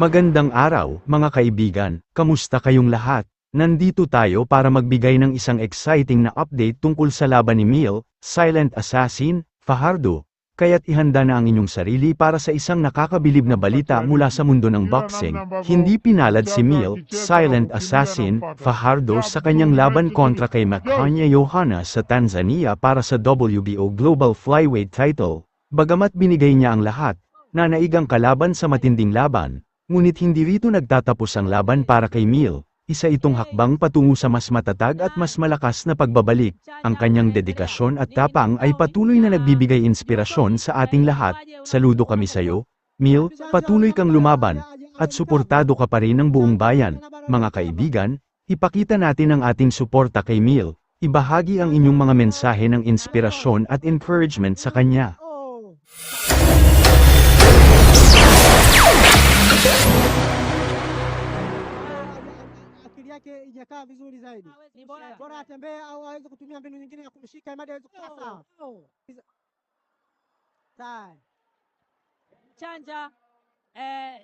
Magandang araw, mga kaibigan. Kamusta kayong lahat? Nandito tayo para magbigay ng isang exciting na update tungkol sa laban ni Mil, Silent Assassin, Fajardo. Kaya't ihanda na ang inyong sarili para sa isang nakakabilib na balita mula sa mundo ng boxing. Hindi pinalad si Mil, Silent Assassin, Fajardo sa kanyang laban kontra kay Makanya Johanna sa Tanzania para sa WBO Global Flyweight title. Bagamat binigay niya ang lahat, nanaigang kalaban sa matinding laban, ngunit hindi rito nagtatapos ang laban para kay Mil. Isa itong hakbang patungo sa mas matatag at mas malakas na pagbabalik. Ang kanyang dedikasyon at tapang ay patuloy na nagbibigay inspirasyon sa ating lahat. Saludo kami sa iyo. Mil, patuloy kang lumaban, at suportado ka pa rin ng buong bayan. Mga kaibigan, ipakita natin ang ating suporta kay Mil. Ibahagi ang inyong mga mensahe ng inspirasyon at encouragement sa kanya. Yake ijakaa vizuri zaidi. Bora Bora atembee au aweze kutumia mbinu nyingine ya kumshika imadi aweze kukaa sawa. Sawa. chanja eh,